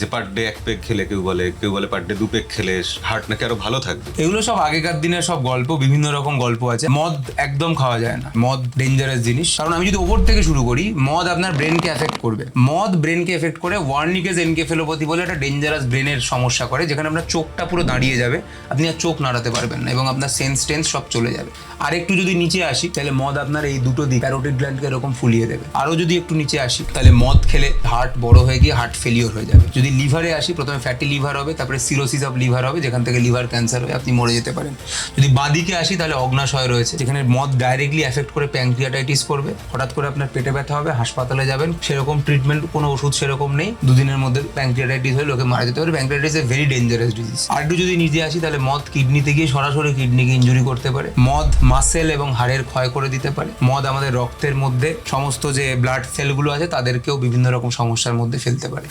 যে per day এক peg খেলে কেউ বলে কেউ বলে পার ডে দু পেগ খেলে হার্ট নাকি আরও ভালো থাকবে? এগুলো সব আগেকার দিনের সব গল্প, বিভিন্ন রকম গল্প আছে। মদ একদম খাওয়া যায় না। মদ ডেঞ্জারাস জিনিস। কারণ আমি যদি ওপর থেকে শুরু করি, মদ আপনার ব্রেনকে এফেক্ট করবে। মদ ব্রেনকে এফেক্ট করে ওয়ার্নিকেজ এনকেফেলোপ্যাথি বলে একটা ডেঞ্জারাস ব্রেনের সমস্যা করে, যেখানে আপনার চোখটা পুরো দাঁড়িয়ে যাবে। আপনি আর চোখ নাড়াতে পারবেন না এবং আপনার সেন্স টেন্স সব চলে যাবে। আর একটু যদি নিচে আসি, তাহলে মদ আপনার এই দুটো দিক প্যারোটিড গ্ল্যান্ডকে এরকম ফুলিয়ে দেবে। আরও যদি একটু নিচে আসি, তাহলে মদ খেলে হার্ট বড় হয়ে গিয়ে হার্ট ফেলিওর হয়ে যাবে। যদি লিভারে আসি, প্রথমে ফ্যাটি লিভার হবে, তারপরে সিরোসিস অফ লিভার হবে, যেখান থেকে লিভার ক্যান্সার হয়ে আপনি মরে যেতে পারেন। যদি বাদিকে আসি, তাহলে অগ্নাশয় রয়েছে, যেখানে মদ ডাইরেক্টলি এফেক্ট করে প্যাঙ্ক্রিয়াটাইটিস করবে। হঠাৎ করে আপনার পেটে ব্যথা হবে, হাসপাতালে যাবেন, সেরকম ট্রিটমেন্ট কোনো ওষুধ সেরকম নেই। দুদিনের মধ্যে প্যাঙ্ক্রিয়াটাইটিস হয়ে লোকে মারা যেতে পারে। Pancreatitis a very dangerous disease আর একটু যদি নিজে আসি, তাহলে মদ কিডনিতে গিয়ে সরাসরি কিডনিকে ইঞ্জুরি করতে পারে। মদ মাসেল এবং হাড়ের ক্ষয় করে দিতে পারে। মদ আমাদের রক্তের মধ্যে সমস্ত যে ব্লাড সেলগুলো আছে, তাদেরকেও বিভিন্ন রকম সমস্যার মধ্যে ফেলতে পারে।